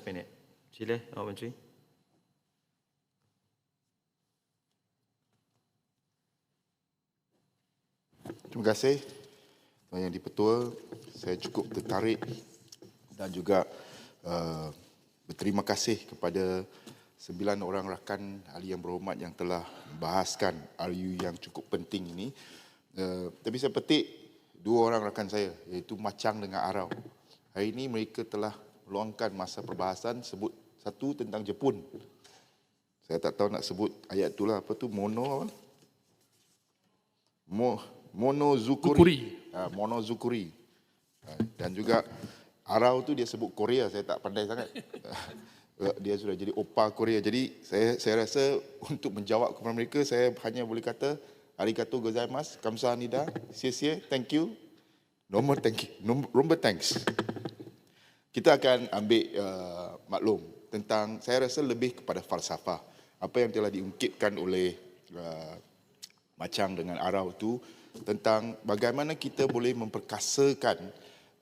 minute. Sila, Awak Menteri. Terima kasih Tuan Yang Dipertua. Saya cukup tertarik dan juga uh, berterima kasih kepada sembilan orang rakan ahli yang berhormat yang telah membahaskan RU yang cukup penting ini. Uh, tapi saya petik dua orang rakan saya iaitu Macang dengan Arau. Hari ini mereka telah meluangkan masa perbahasan sebut satu tentang Jepun. Saya tak tahu nak sebut ayat itulah apa tu mono apa? Mo, monozukuri. Zukuri. Ha, monozukuri. Ha, dan juga Arau tu dia sebut Korea, saya tak pandai sangat. dia sudah jadi opa Korea. Jadi saya saya rasa untuk menjawab kepada mereka saya hanya boleh kata arigatou gozaimasu, kamsahamnida, xie thank you. Nomor thank you. Nomor thanks. Kita akan ambil uh, maklum tentang saya rasa lebih kepada falsafah. Apa yang telah diungkitkan oleh uh, Macang dengan Arau tu tentang bagaimana kita boleh memperkasakan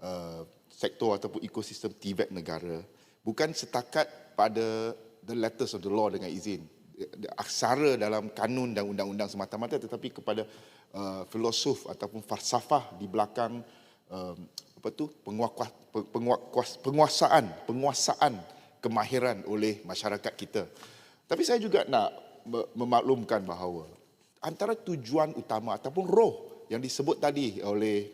uh, sektor ataupun ekosistem TVET negara bukan setakat pada the letters of the law dengan izin aksara dalam kanun dan undang-undang semata-mata tetapi kepada uh, filosof ataupun falsafah di belakang uh, apa tu penguas, penguas, penguasaan penguasaan kemahiran oleh masyarakat kita. Tapi saya juga nak memaklumkan bahawa antara tujuan utama ataupun roh yang disebut tadi oleh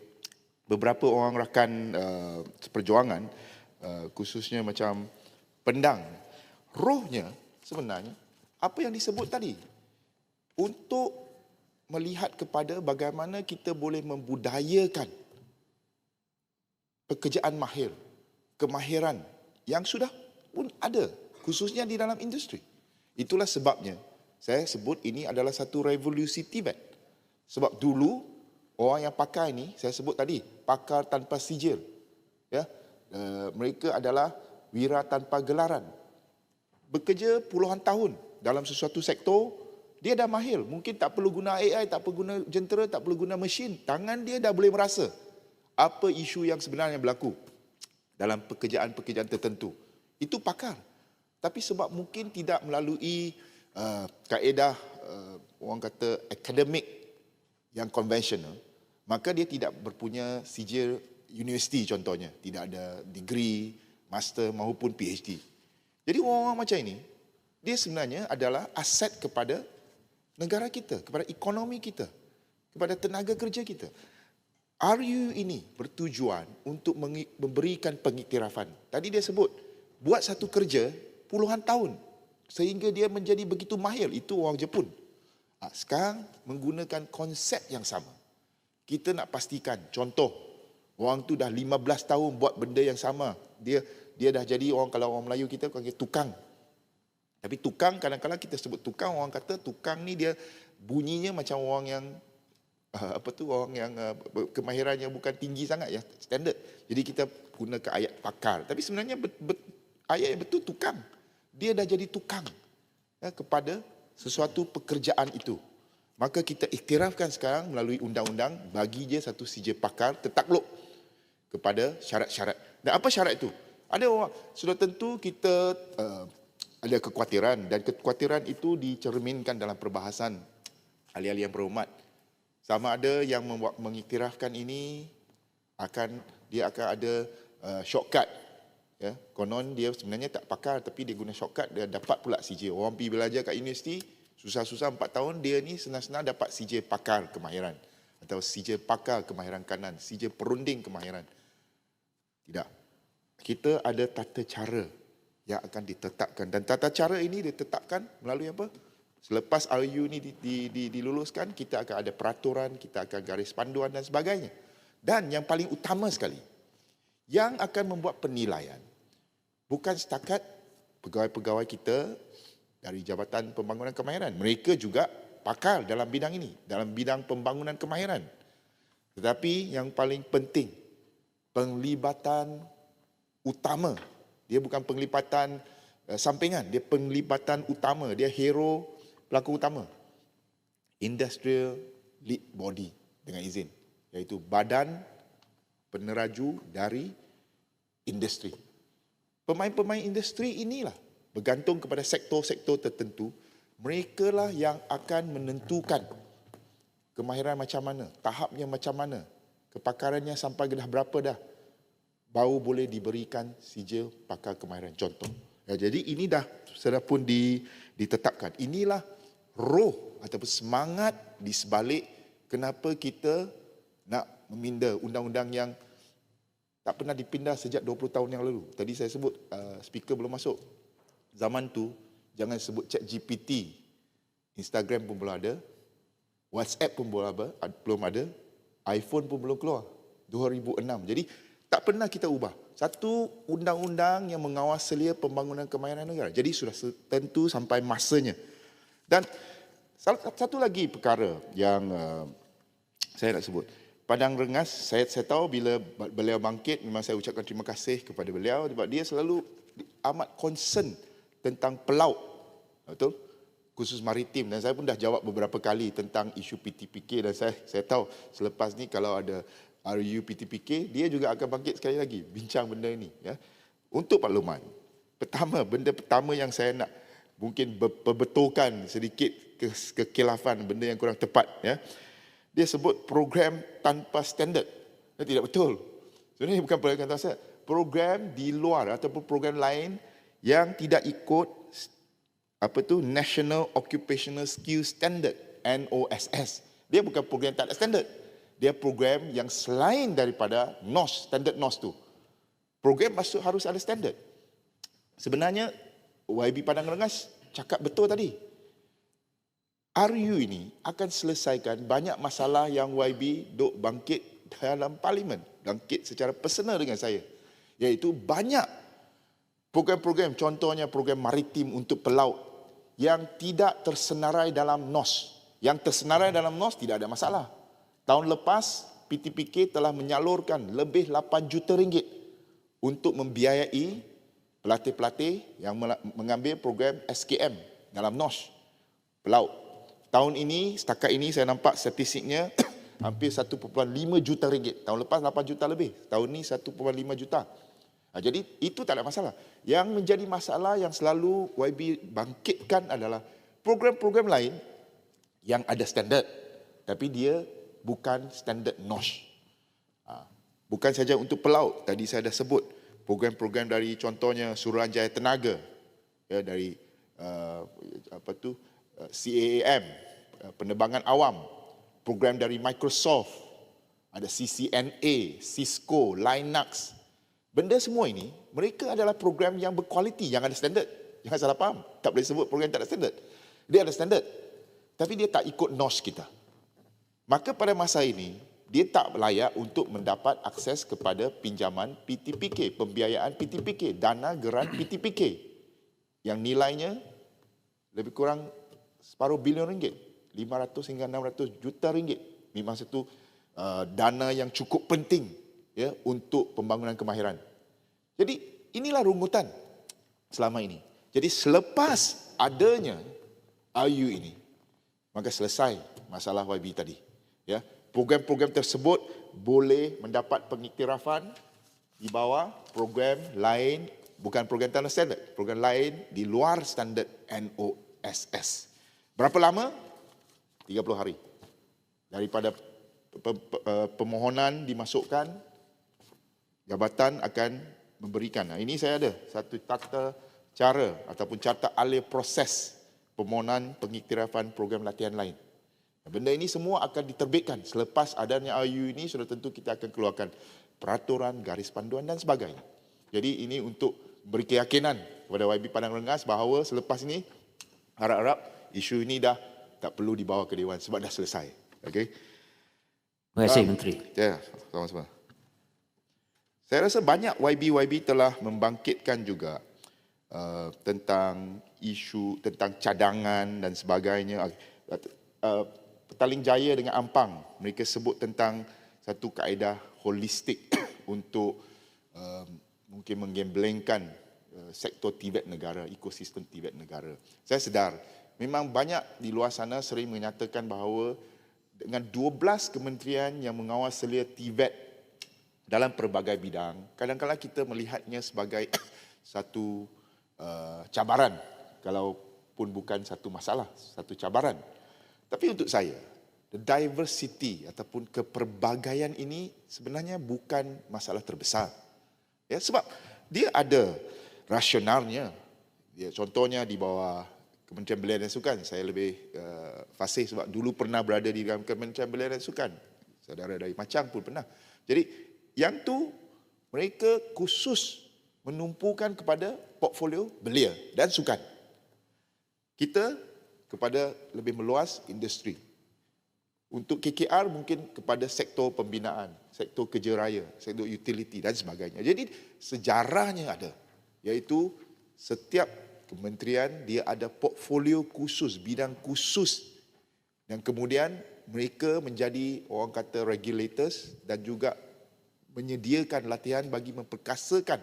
beberapa orang rakan uh, perjuangan uh, khususnya macam pendang rohnya sebenarnya apa yang disebut tadi untuk melihat kepada bagaimana kita boleh membudayakan pekerjaan mahir kemahiran yang sudah pun ada khususnya di dalam industri. Itulah sebabnya saya sebut ini adalah satu revolusi Tibet. Sebab dulu orang yang pakai ni saya sebut tadi pakar tanpa sijil ya. Uh, mereka adalah wira tanpa gelaran. Bekerja puluhan tahun dalam sesuatu sektor dia dah mahir. Mungkin tak perlu guna AI tak perlu guna jentera tak perlu guna mesin. Tangan dia dah boleh merasa apa isu yang sebenarnya berlaku dalam pekerjaan-pekerjaan tertentu? Itu pakar. Tapi sebab mungkin tidak melalui uh, kaedah uh, orang kata akademik yang konvensional maka dia tidak berpunya sijil universiti contohnya. Tidak ada degree master maupun PhD jadi orang-orang macam ini dia sebenarnya adalah aset kepada negara kita kepada ekonomi kita kepada tenaga kerja kita RU ini bertujuan untuk memberikan pengiktirafan? Tadi dia sebut buat satu kerja puluhan tahun sehingga dia menjadi begitu mahir. Itu orang Jepun. Ah, sekarang menggunakan konsep yang sama. Kita nak pastikan contoh orang tu dah 15 tahun buat benda yang sama. Dia dia dah jadi orang kalau orang Melayu kita panggil tukang. Tapi tukang kadang-kadang kita sebut tukang orang kata tukang ni dia bunyinya macam orang yang uh, apa tu orang yang uh, kemahirannya bukan tinggi sangat ya standard jadi kita gunakan ayat pakar tapi sebenarnya ayat yang betul tukang dia dah jadi tukang ya, kepada sesuatu pekerjaan itu Maka kita iktirafkan sekarang melalui undang-undang bagi dia satu CJ pakar tetakluk kepada syarat-syarat. Dan apa syarat itu? Ada orang sudah tentu kita uh, ada kekhawatiran dan kekhawatiran itu dicerminkan dalam perbahasan ahli-ahli yang berhormat. Sama ada yang membuat mengiktirafkan ini akan dia akan ada uh, shortcut ya konon dia sebenarnya tak pakar tapi dia guna shortcut dia dapat pula CJ orang pergi belajar kat universiti Susah-susah empat tahun dia ni senang-senang dapat CJ pakar kemahiran atau CJ pakar kemahiran kanan, CJ perunding kemahiran. Tidak. Kita ada tata cara yang akan ditetapkan dan tata cara ini ditetapkan melalui apa? Selepas RU ni di, di, di, diluluskan, kita akan ada peraturan, kita akan garis panduan dan sebagainya. Dan yang paling utama sekali, yang akan membuat penilaian bukan setakat pegawai-pegawai kita dari Jabatan Pembangunan Kemahiran. Mereka juga pakar dalam bidang ini, dalam bidang pembangunan kemahiran. Tetapi yang paling penting, penglibatan utama. Dia bukan penglibatan uh, sampingan, dia penglibatan utama. Dia hero pelaku utama. Industrial Lead Body dengan izin. Iaitu badan peneraju dari industri. pemain-pemain industri inilah bergantung kepada sektor-sektor tertentu, mereka lah yang akan menentukan kemahiran macam mana, tahapnya macam mana, kepakarannya sampai dah berapa dah, baru boleh diberikan sijil pakar kemahiran. Contoh. Ya, jadi ini dah sudah pun di, ditetapkan. Inilah roh ataupun semangat di sebalik kenapa kita nak meminda undang-undang yang tak pernah dipindah sejak 20 tahun yang lalu. Tadi saya sebut uh, speaker belum masuk. Zaman tu jangan sebut chat GPT. Instagram pun belum ada. WhatsApp pun belum ada, belum ada. iPhone pun belum keluar. 2006. Jadi tak pernah kita ubah. Satu undang-undang yang mengawal selia pembangunan kemahiran negara. Jadi sudah tentu sampai masanya. Dan satu lagi perkara yang uh, saya nak sebut. Padang Rengas, saya, saya tahu bila beliau bangkit, memang saya ucapkan terima kasih kepada beliau sebab dia selalu amat concern tentang pelaut. Betul? Khusus maritim dan saya pun dah jawab beberapa kali tentang isu PTPK dan saya saya tahu selepas ni kalau ada RU PTPK, dia juga akan bangkit sekali lagi bincang benda ini. Ya. Untuk Pak Luman, pertama, benda pertama yang saya nak mungkin perbetulkan sedikit kekilafan benda yang kurang tepat. Ya. Dia sebut program tanpa standard. Itu tidak betul. Sebenarnya bukan program tanpa standard. Program di luar ataupun program lain yang tidak ikut apa tu National Occupational Skill Standard NOSS. Dia bukan program tak ada standard dia program yang selain daripada NOS, standard NOS tu. Program masuk harus ada standard. Sebenarnya YB Padang Rengas cakap betul tadi. RU ini akan selesaikan banyak masalah yang YB duk bangkit dalam parlimen. Bangkit secara personal dengan saya. Iaitu banyak program-program, contohnya program maritim untuk pelaut yang tidak tersenarai dalam NOS. Yang tersenarai dalam NOS tidak ada masalah. Tahun lepas, PTPK telah menyalurkan lebih 8 juta ringgit untuk membiayai pelatih-pelatih yang mengambil program SKM dalam NOS pelaut. Tahun ini, setakat ini saya nampak statistiknya hampir 1.5 juta ringgit. Tahun lepas 8 juta lebih. Tahun ini 1.5 juta. Ha, jadi itu tak ada masalah. Yang menjadi masalah yang selalu YB bangkitkan adalah program-program lain yang ada standard. Tapi dia bukan standard NOSH. Ha, bukan saja untuk pelaut, tadi saya dah sebut program-program dari contohnya Suruhanjaya Tenaga, ya, dari uh, apa tu uh, CAAM, uh, penerbangan awam, program dari Microsoft, ada CCNA, Cisco, Linux. Benda semua ini, mereka adalah program yang berkualiti, yang ada standard. Jangan salah faham, tak boleh sebut program tak ada standard. Dia ada standard. Tapi dia tak ikut NOSH kita. Maka pada masa ini, dia tak layak untuk mendapat akses kepada pinjaman PTPK, pembiayaan PTPK, dana geran PTPK yang nilainya lebih kurang separuh bilion ringgit, 500 hingga 600 juta ringgit. Memang satu uh, dana yang cukup penting ya untuk pembangunan kemahiran. Jadi inilah rungutan selama ini. Jadi selepas adanya IU ini, maka selesai masalah YB tadi ya program-program tersebut boleh mendapat pengiktirafan di bawah program lain bukan program tanah standard program lain di luar standard NOSS berapa lama? 30 hari. Daripada eh, permohonan dimasukkan jabatan akan memberikan. Nah, ini saya ada satu tata cara ataupun carta alih proses permohonan pengiktirafan program latihan lain Benda ini semua akan diterbitkan selepas adanya IU ini sudah tentu kita akan keluarkan peraturan, garis panduan dan sebagainya. Jadi ini untuk beri keyakinan kepada YB Padang Rengas bahawa selepas ini harap-harap isu ini dah tak perlu dibawa ke Dewan sebab dah selesai. Okey. Terima kasih uh, Menteri. Ya, sama-sama. Saya rasa banyak YB-YB telah membangkitkan juga uh, tentang isu tentang cadangan dan sebagainya. Uh, Petaling Jaya dengan Ampang, mereka sebut tentang satu kaedah holistik untuk uh, mungkin menggemblengkan uh, sektor Tibet negara, ekosistem Tibet negara. Saya sedar, memang banyak di luar sana sering menyatakan bahawa dengan 12 kementerian yang mengawal selia Tibet dalam pelbagai bidang, kadang-kadang kita melihatnya sebagai satu uh, cabaran kalau pun bukan satu masalah, satu cabaran. Tapi untuk saya, the diversity ataupun keperbagaian ini sebenarnya bukan masalah terbesar. Ya, sebab dia ada rasionalnya. Ya, contohnya di bawah Kementerian Belia dan Sukan, saya lebih uh, fasih sebab dulu pernah berada di dalam Kementerian Belia dan Sukan. Saudara dari Macang pun pernah. Jadi yang tu mereka khusus menumpukan kepada portfolio belia dan sukan. Kita kepada lebih meluas industri. Untuk KKR mungkin kepada sektor pembinaan, sektor kerja raya, sektor utility dan sebagainya. Jadi sejarahnya ada. Iaitu setiap kementerian dia ada portfolio khusus, bidang khusus. Dan kemudian mereka menjadi orang kata regulators dan juga menyediakan latihan bagi memperkasakan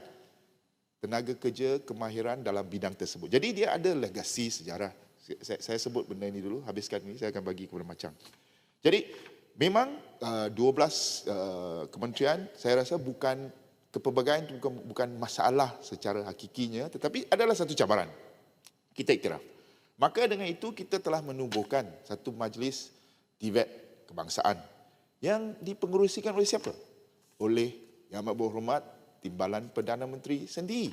tenaga kerja kemahiran dalam bidang tersebut. Jadi dia ada legasi sejarah. Saya, saya sebut benda ini dulu, habiskan ini saya akan bagi kepada Macang. Jadi memang uh, 12 uh, kementerian saya rasa bukan kepelbagaian itu bukan, bukan masalah secara hakikinya tetapi adalah satu cabaran. Kita iktiraf. Maka dengan itu kita telah menubuhkan satu majlis TVET kebangsaan yang dipengerusikan oleh siapa? Oleh Yang Amat Berhormat Timbalan Perdana Menteri sendiri.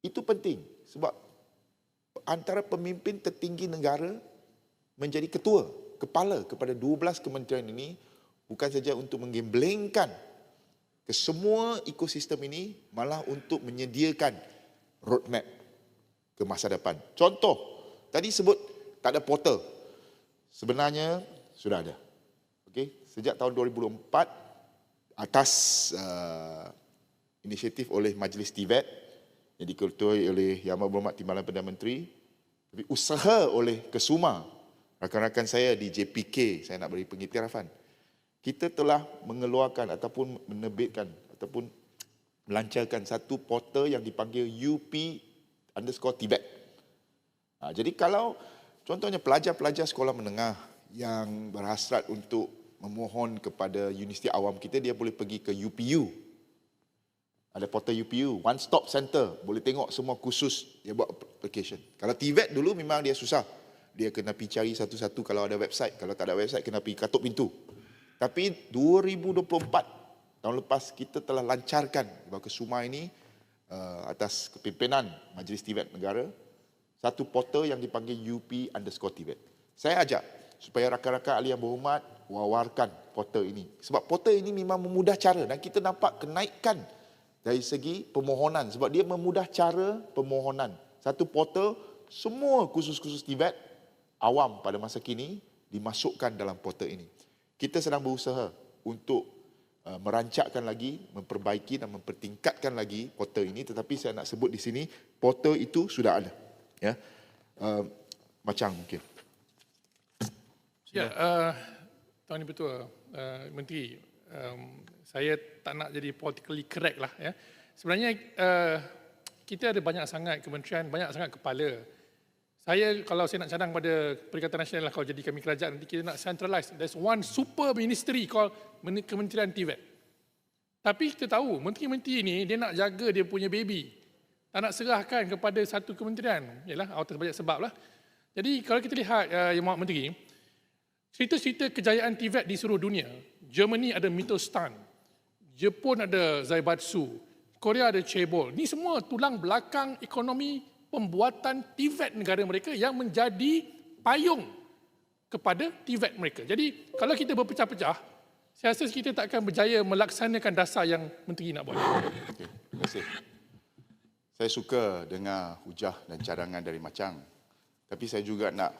Itu penting sebab antara pemimpin tertinggi negara menjadi ketua, kepala kepada 12 kementerian ini bukan saja untuk menggemblengkan ke semua ekosistem ini malah untuk menyediakan roadmap ke masa depan. Contoh, tadi sebut tak ada portal. Sebenarnya sudah ada. Okey, sejak tahun 2004 atas uh, inisiatif oleh Majlis TVET yang diketuai oleh Yang Amat Berhormat Timbalan Perdana Menteri tapi usaha oleh Kesuma rakan-rakan saya di JPK saya nak beri pengiktirafan kita telah mengeluarkan ataupun menerbitkan ataupun melancarkan satu portal yang dipanggil UP underscore Tibet. Ha, jadi kalau contohnya pelajar-pelajar sekolah menengah yang berhasrat untuk memohon kepada universiti awam kita, dia boleh pergi ke UPU. Ada portal UPU, one stop center, boleh tengok semua khusus dia buat application. Kalau TVET dulu memang dia susah. Dia kena pergi cari satu-satu kalau ada website. Kalau tak ada website, kena pergi katuk pintu. Tapi 2024 tahun lepas kita telah lancarkan bahawa Kesuma ini uh, atas kepimpinan Majlis Tibet Negara satu portal yang dipanggil UP underscore Tibet. Saya ajak supaya rakan-rakan ahli yang berhormat wawarkan portal ini. Sebab portal ini memang memudah cara dan kita nampak kenaikan dari segi permohonan sebab dia memudah cara permohonan. Satu portal semua khusus-khusus Tibet awam pada masa kini dimasukkan dalam portal ini kita sedang berusaha untuk uh, merancakkan lagi, memperbaiki dan mempertingkatkan lagi portal ini tetapi saya nak sebut di sini portal itu sudah ada. Ya. Uh, macam mungkin. Ya, uh, Tuan Ibu uh, Menteri, um, saya tak nak jadi politically correct lah. Ya. Sebenarnya uh, kita ada banyak sangat kementerian, banyak sangat kepala. Saya kalau saya nak cadang pada Perikatan Nasional lah, kalau jadi kami kerajaan nanti kita nak centralize. There's one super ministry called Kementerian TVET. Tapi kita tahu menteri-menteri ini dia nak jaga dia punya baby. Tak nak serahkan kepada satu kementerian. Yalah, atas banyak sebab lah. Jadi kalau kita lihat uh, Yang Mahu Menteri, cerita-cerita kejayaan TVET di seluruh dunia, Germany ada Mittelstand, Jepun ada Zaibatsu, Korea ada Chaebol. Ini semua tulang belakang ekonomi pembuatan TVET negara mereka yang menjadi payung kepada TVET mereka. Jadi kalau kita berpecah-pecah, saya rasa kita tak akan berjaya melaksanakan dasar yang menteri nak buat. Okay, terima kasih. Saya suka dengar hujah dan cadangan dari Macang. Tapi saya juga nak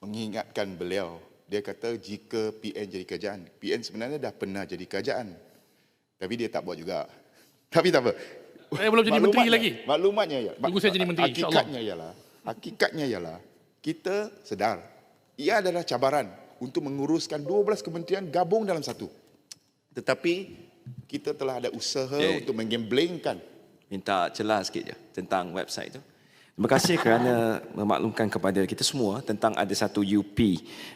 mengingatkan beliau. Dia kata jika PN jadi kerajaan. PN sebenarnya dah pernah jadi kerajaan. Tapi dia tak buat juga. Tapi tak apa. Saya belum jadi menteri lagi. Maklumatnya ya. Tunggu saya jadi menteri, Hakikatnya ialah, hakikatnya ialah kita sedar ia adalah cabaran untuk menguruskan 12 kementerian gabung dalam satu. Tetapi kita telah ada usaha Okay. untuk menggemblengkan Minta celah sikit je tentang website tu. Terima kasih kerana memaklumkan kepada kita semua tentang ada satu UP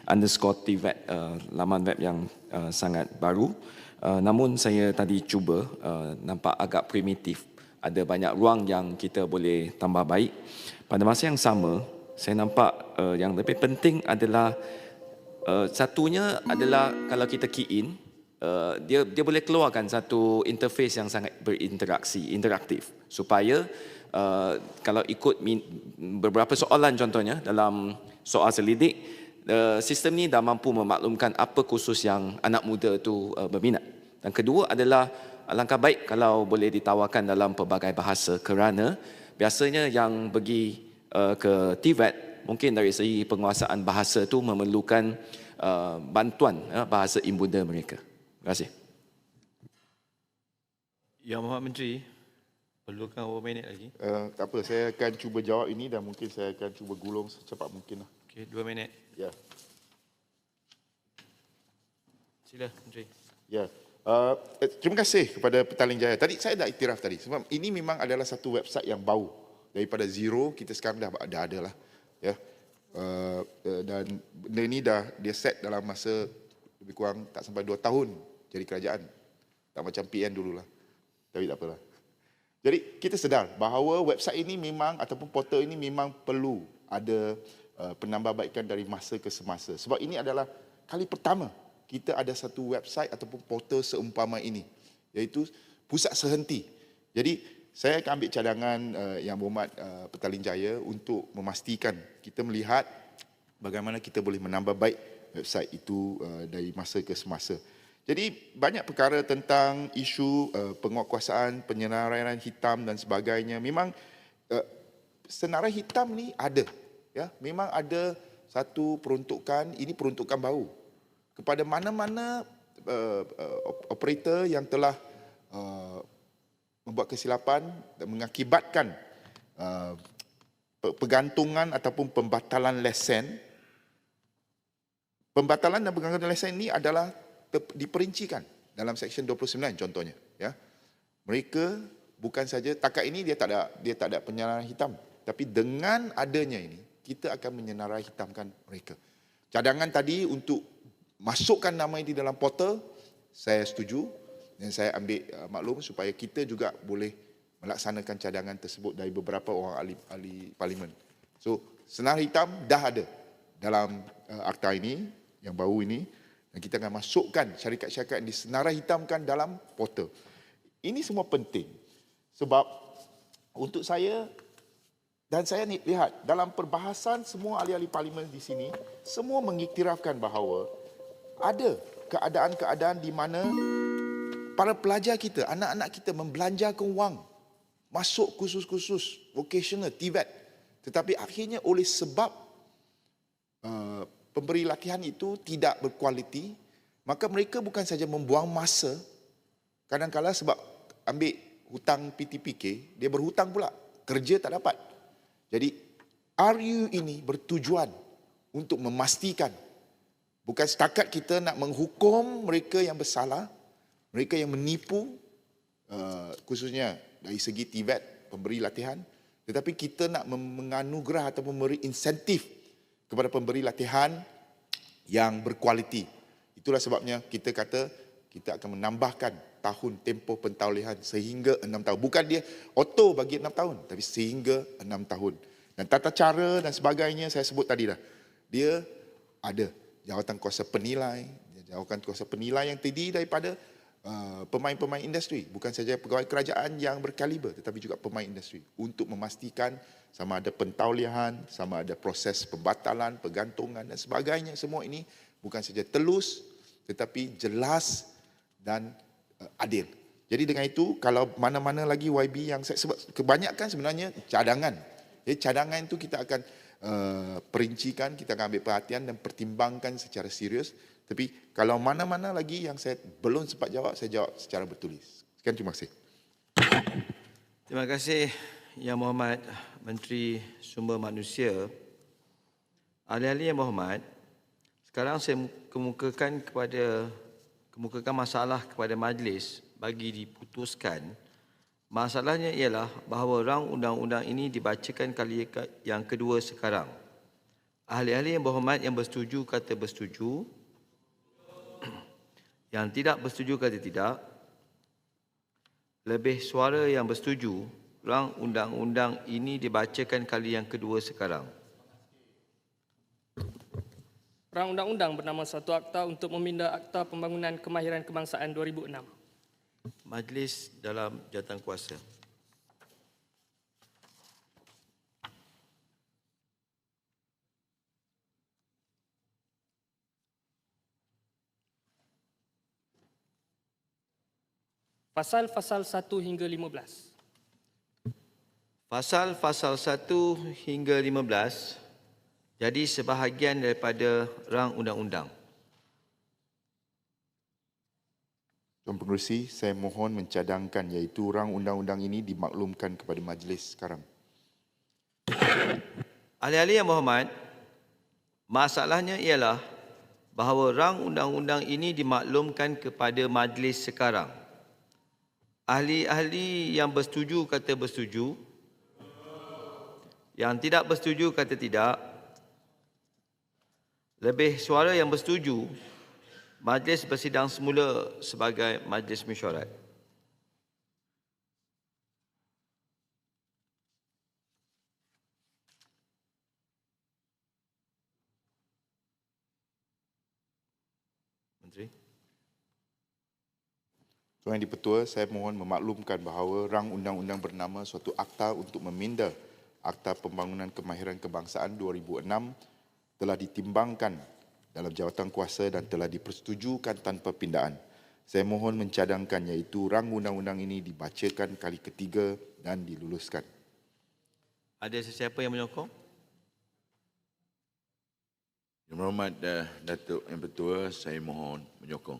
underscore TVET uh, laman web yang uh, sangat baru. Uh, namun saya tadi cuba uh, nampak agak primitif. ada banyak ruang yang kita boleh tambah baik. Pada masa yang sama, saya nampak uh, yang lebih penting adalah uh, satunya adalah kalau kita key in, uh, dia dia boleh keluarkan satu interface yang sangat berinteraksi, interaktif supaya uh, kalau ikut min, beberapa soalan contohnya dalam soal selidik, uh, sistem ni dah mampu memaklumkan apa khusus yang anak muda tu uh, berminat. Dan kedua adalah alangkah baik kalau boleh ditawarkan dalam pelbagai bahasa kerana biasanya yang pergi uh, ke TVET mungkin dari segi penguasaan bahasa tu memerlukan uh, bantuan uh, bahasa ibunda mereka. Terima kasih. Yang Muhammad Menteri, perlukan beberapa minit lagi. Uh, tak apa, saya akan cuba jawab ini dan mungkin saya akan cuba gulung secepat mungkin lah. Okey, dua minit. Ya. Sila, Menteri. Ya. Uh, eh, terima kasih kepada Petaling Jaya. Tadi saya dah iktiraf tadi sebab ini memang adalah satu website yang bau. Daripada zero kita sekarang dah dah ada lah. Ya. Uh, uh, dan benda ini dah dia set dalam masa lebih kurang tak sampai dua tahun jadi kerajaan. Tak macam PN dululah. Tapi tak apalah. Jadi kita sedar bahawa website ini memang ataupun portal ini memang perlu ada uh, penambahbaikan dari masa ke semasa. Sebab ini adalah kali pertama kita ada satu website ataupun portal seumpama ini iaitu pusat sehenti. Jadi saya akan ambil cadangan uh, yang berhormat uh, Petaling Jaya untuk memastikan kita melihat bagaimana kita boleh menambah baik website itu uh, dari masa ke semasa. Jadi banyak perkara tentang isu uh, penguatkuasaan, penyenaran hitam dan sebagainya. Memang uh, senarai hitam ni ada. Ya, memang ada satu peruntukan, ini peruntukan baru kepada mana-mana uh, operator yang telah uh, membuat kesilapan dan mengakibatkan uh, pergantungan ataupun pembatalan lesen. Pembatalan dan pembatalan lesen ini adalah ter- diperincikan dalam Seksyen 29 contohnya. Ya, Mereka bukan saja, takat ini dia tak ada dia tak ada penyenaran hitam. Tapi dengan adanya ini, kita akan menyenarai hitamkan mereka. Cadangan tadi untuk masukkan nama ini dalam portal, saya setuju dan saya ambil uh, maklum supaya kita juga boleh melaksanakan cadangan tersebut dari beberapa orang ahli, ahli parlimen. So, senar hitam dah ada dalam uh, akta ini, yang baru ini, dan kita akan masukkan syarikat-syarikat yang disenarai hitamkan dalam portal. Ini semua penting sebab untuk saya dan saya ni lihat dalam perbahasan semua ahli-ahli parlimen di sini semua mengiktirafkan bahawa ada keadaan-keadaan di mana para pelajar kita, anak-anak kita membelanjakan wang masuk kursus-kursus vocational TVET tetapi akhirnya oleh sebab uh, pemberi latihan itu tidak berkualiti maka mereka bukan saja membuang masa kadang-kala sebab ambil hutang PTPK dia berhutang pula kerja tak dapat jadi RU ini bertujuan untuk memastikan bukan setakat kita nak menghukum mereka yang bersalah, mereka yang menipu uh, khususnya dari segi TVET, pemberi latihan, tetapi kita nak menganugerah atau memberi insentif kepada pemberi latihan yang berkualiti. Itulah sebabnya kita kata kita akan menambahkan tahun tempoh pentaulihan sehingga enam tahun. Bukan dia auto bagi enam tahun, tapi sehingga enam tahun. Dan tata cara dan sebagainya saya sebut tadi dah. Dia ada jawatan kuasa penilai, jawatan kuasa penilai yang terdiri daripada uh, pemain-pemain industri. Bukan saja pegawai kerajaan yang berkaliber, tetapi juga pemain industri. Untuk memastikan sama ada pentaulihan, sama ada proses pembatalan, pergantungan dan sebagainya. Semua ini bukan saja telus, tetapi jelas dan uh, adil. Jadi dengan itu, kalau mana-mana lagi YB yang saya sebut, kebanyakan sebenarnya cadangan. Jadi cadangan itu kita akan uh, perincikan, kita akan ambil perhatian dan pertimbangkan secara serius. Tapi kalau mana-mana lagi yang saya belum sempat jawab, saya jawab secara bertulis. Sekian terima kasih. Terima kasih Yang Mohd Menteri Sumber Manusia. Ahli-ahli Yang Mohd, sekarang saya kemukakan kepada kemukakan masalah kepada majlis bagi diputuskan. Masalahnya ialah bahawa rang undang-undang ini dibacakan kali yang kedua sekarang. Ahli-ahli yang berhormat yang bersetuju kata bersetuju. Yang tidak bersetuju kata tidak. Lebih suara yang bersetuju rang undang-undang ini dibacakan kali yang kedua sekarang. Rang undang-undang bernama Satu Akta untuk meminda Akta Pembangunan Kemahiran Kebangsaan 2006. Majlis dalam jawatan kuasa. Pasal-pasal 1 hingga 15. Pasal-pasal 1 hingga 15 jadi sebahagian daripada rang undang-undang. Tuan Pengerusi, saya mohon mencadangkan iaitu rang undang-undang ini dimaklumkan kepada majlis sekarang. Ahli-ahli yang berhormat, masalahnya ialah bahawa rang undang-undang ini dimaklumkan kepada majlis sekarang. Ahli-ahli yang bersetuju kata bersetuju, yang tidak bersetuju kata tidak. Lebih suara yang bersetuju, majlis bersidang semula sebagai majlis mesyuarat. Menteri. Tuan Yang Dipertua, saya mohon memaklumkan bahawa rang undang-undang bernama suatu akta untuk meminda Akta Pembangunan Kemahiran Kebangsaan 2006 telah ditimbangkan dalam jawatan kuasa dan telah dipersetujukan tanpa pindaan. Saya mohon mencadangkan iaitu rang undang-undang ini dibacakan kali ketiga dan diluluskan. Ada sesiapa yang menyokong? Yang Berhormat uh, Datuk Yang Bertua, saya mohon menyokong.